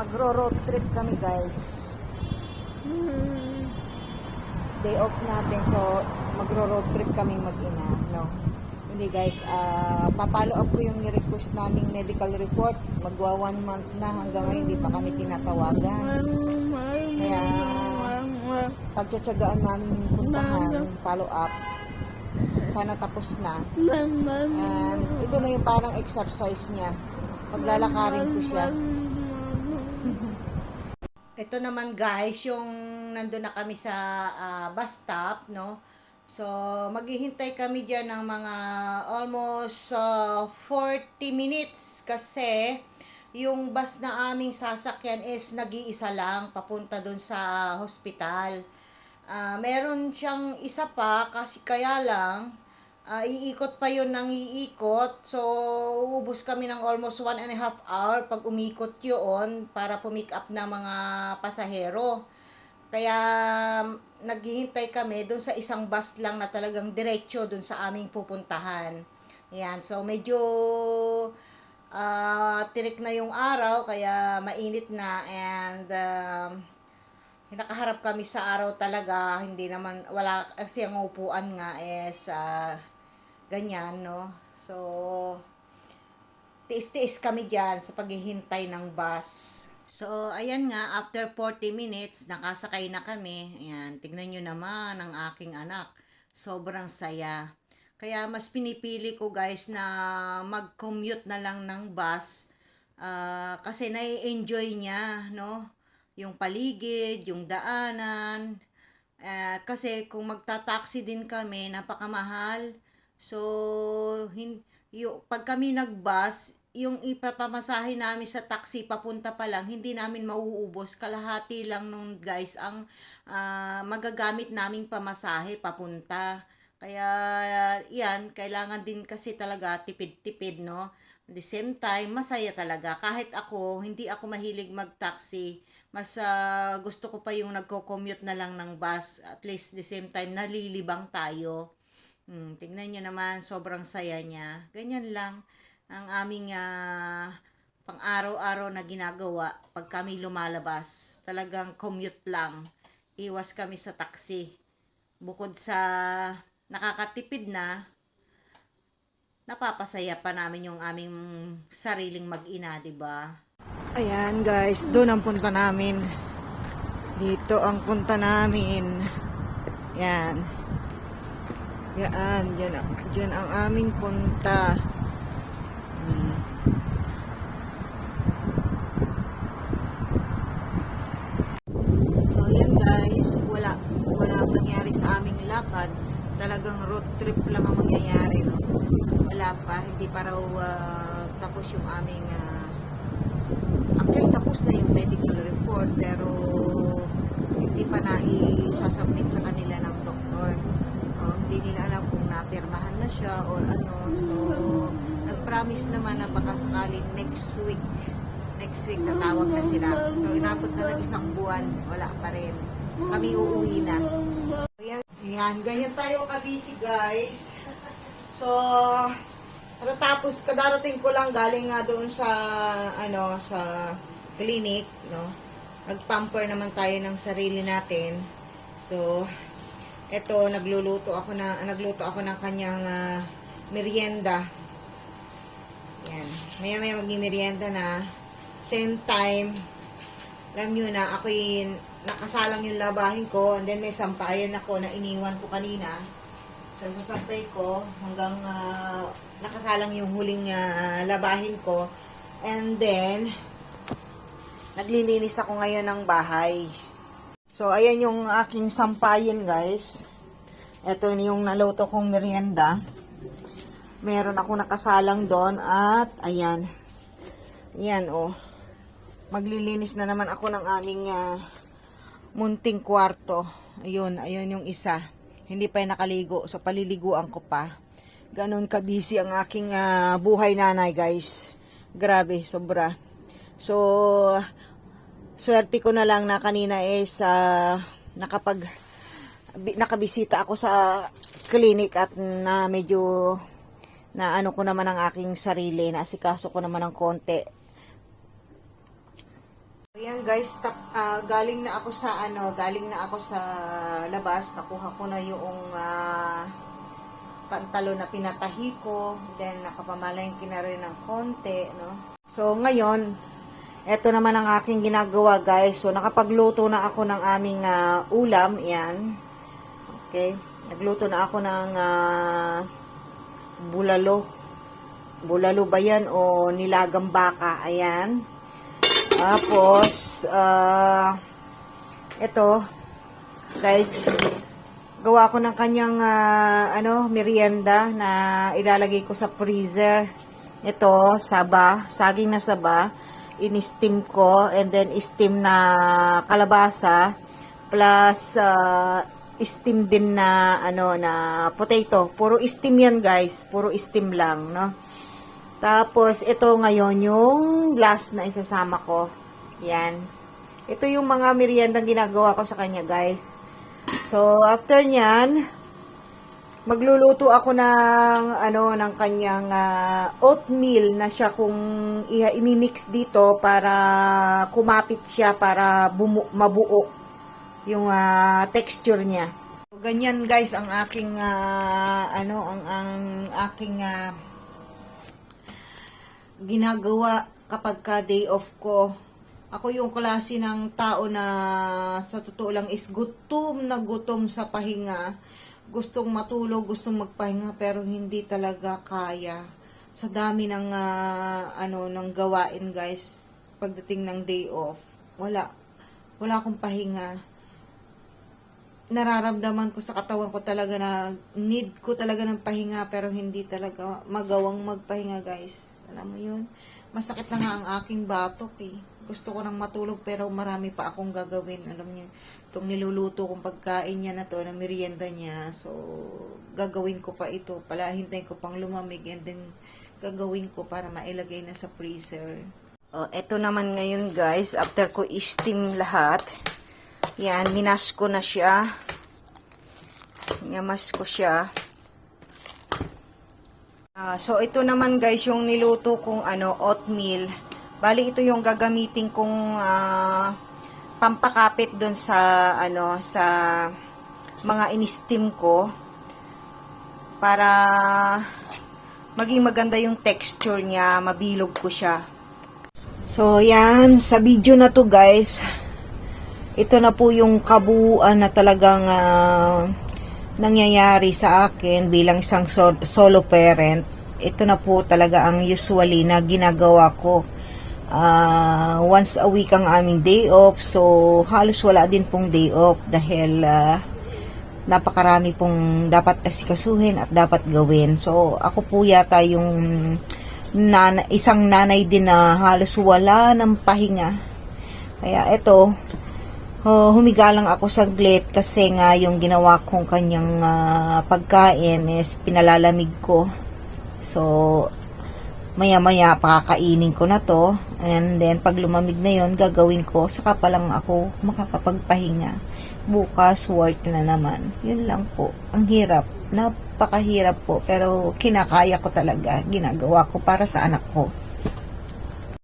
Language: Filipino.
magro-road trip kami guys. Day off natin so magro-road trip kami mag-ina, no. Hindi guys, ah papalo up ko yung ni-request naming medical report. Magwa one month na hanggang ngayon hindi pa kami tinatawagan. Kaya pagtsatsagaan namin puntahan, follow up. Sana tapos na. And ito na yung parang exercise niya. Paglalakarin ko siya. Ito naman guys, yung nandun na kami sa ah, bus stop, no? So, maghihintay kami dyan ng mga almost ah, 40 minutes kasi yung bus na aming sasakyan is nag-iisa lang papunta dun sa hospital. Ah, meron siyang isa pa kasi kaya lang ah, iikot pa yun ng iikot. So, ubus kami ng almost one and a half hour pag umikot yun para pumick up ng mga pasahero. Kaya naghihintay kami dun sa isang bus lang na talagang diretso dun sa aming pupuntahan. Yan. So, medyo ah tirik na yung araw kaya mainit na and um, nakaharap kami sa araw talaga hindi naman wala kasi ang upuan nga is ah, ganyan no? So tiis-tiis kami diyan sa paghihintay ng bus. So ayan nga after 40 minutes nakasakay na kami. Ayan tignan nyo naman ang aking anak. Sobrang saya. Kaya mas pinipili ko guys na mag-commute na lang ng bus ah, kasi nai-enjoy niya no yung paligid, yung daanan. Eh, kasi kung magta-taxi din kami, napakamahal. So, hin, yung, pag kami nag-bus, yung ipapamasahe namin sa taxi papunta pa lang, hindi namin mauubos. Kalahati lang nung guys ang ah, magagamit naming pamasahe papunta. Kaya, yan, kailangan din kasi talaga tipid-tipid, no? At the same time, masaya talaga. Kahit ako, hindi ako mahilig mag-taxi mas ah, gusto ko pa yung nagko-commute na lang ng bus. At least the same time, nalilibang tayo. Hmm, tingnan nyo naman, sobrang saya niya. Ganyan lang ang aming ah, pang-araw-araw na ginagawa pag kami lumalabas. Talagang commute lang. Iwas kami sa taxi. Bukod sa nakakatipid na, napapasaya pa namin yung aming sariling mag-ina, ba? Ayan guys, doon ang punta namin. Dito ang punta namin. Yan. Yan, yan, dyan ang aming punta. Hmm. So ayan guys, wala wala ang nangyari sa aming lakad. Talagang road trip lang ang mangyayari, no? Wala pa, hindi pa raw ah, tapos yung aming ah, Actually, tapos na yung medical report, pero hindi pa na isasubmit sa kanila ng doktor. Oh, hindi nila alam kung napirmahan na siya or ano. So, nag-promise naman na baka sakaling next week, next week tatawag na sila. So, inabot na lang isang buwan, wala pa rin. Kami uuwi na. Ayan, ayan ganyan tayo ka-busy guys. So, Matatapos, kadarating ko lang galing nga doon sa, ano, sa clinic, no? Nag-pamper naman tayo ng sarili natin. So, eto, nagluluto ako na, nagluto ako ng kanyang ah, merienda. Yan. Maya maya magmi-merienda na. Same time, alam nyo na, ako'y nakasalang yung labahin ko, and then may sampayan ako na iniwan ko kanina. So, sasampay ko hanggang ah, nakasalang yung huling ah, labahin ko. And then, naglilinis ako ngayon ng bahay. So, ayan yung aking sampayin, guys. Ito yung naluto kong merienda. Meron ako nakasalang doon at, ayan. Ayan, oh. Maglilinis na naman ako ng aming ah, munting kwarto. Ayun, ayun yung isa. Hindi pa nakaligo. So, paliliguan ko pa. Ganon ka-busy ang aking ah, buhay nanay, guys. Grabe, sobra. So, swerte ko na lang na kanina is ah, nakapag bi- nakabisita ako sa clinic at na medyo na ano ko naman ang aking sarili, na asikaso ko naman ng konti. Ayan guys, tak- ah, galing na ako sa ano, galing na ako sa labas, nakuha ko na yung ah, pantalo na pinatahi ko, then nakapamalengke na rin ng konti, no. So ngayon, eto naman ang aking ginagawa guys. So nakapagluto na ako ng aming ah, ulam, yan. Okay, nagluto na ako ng ah, bulalo. Bulalo ba yan o nilagang baka? Ayan. Tapos, ah, ito, guys, gawa ko ng kanyang, ah, ano, merienda na ilalagay ko sa freezer. Ito, saba, saging na saba, in-steam ko, and then steam na kalabasa, plus, ah, steam din na, ano, na potato. Puro steam yan, guys. Puro steam lang, no? Tapos, ito ngayon yung glass na isasama ko. Yan. Ito yung mga meriendang ginagawa ko sa kanya, guys. So, after nyan, magluluto ako ng, ano, ng kanyang ah, oatmeal na siya kung imimix dito para kumapit siya, para bumu- mabuo yung ah, texture niya. Ganyan, guys, ang aking, ah, ano, ang, ang aking, ah, ginagawa kapag ka day off ko. Ako yung klase ng tao na sa totoo lang is gutom na gutom sa pahinga. Gustong matulog, gustong magpahinga pero hindi talaga kaya. Sa dami ng ah, ano ng gawain, guys, pagdating ng day off. Wala. Wala akong pahinga nararamdaman ko sa katawan ko talaga na need ko talaga ng pahinga pero hindi talaga magawang magpahinga guys. Alam mo yun? Masakit na nga ang aking batok eh. Gusto ko nang matulog pero marami pa akong gagawin. Alam niyo, itong niluluto kong pagkain niya na to, na merienda niya. So, gagawin ko pa ito. Pala, hintayin ko pang lumamig and then gagawin ko para mailagay na sa freezer. Oh, eto naman ngayon guys, after ko steam lahat, yan, minas ko na siya. Nyamas ko siya. Ah, so, ito naman guys, yung niluto kong ano, oatmeal. Bali, ito yung gagamitin kong ah, pampakapit dun sa, ano, sa mga in-steam ko. Para maging maganda yung texture niya, mabilog ko siya. So, yan, sa video na to guys, ito na po yung kabuuan na talagang ah, nangyayari sa akin bilang isang so- solo parent. Ito na po talaga ang usually na ginagawa ko. Ah, once a week ang aming day off. So, halos wala din pong day off dahil ah, napakarami pong dapat asikasuhin at dapat gawin. So, ako po yata yung nana, isang nanay din na halos wala ng pahinga. Kaya ito, Oh, humiga lang ako saglit kasi nga yung ginawa kong kanyang ah, pagkain is pinalalamig ko. So, maya-maya pakakainin ko na to. And then, pag lumamig na yon gagawin ko. Saka pa lang ako makakapagpahinga. Bukas, work na naman. Yun lang po. Ang hirap. Napakahirap po. Pero kinakaya ko talaga. Ginagawa ko para sa anak ko.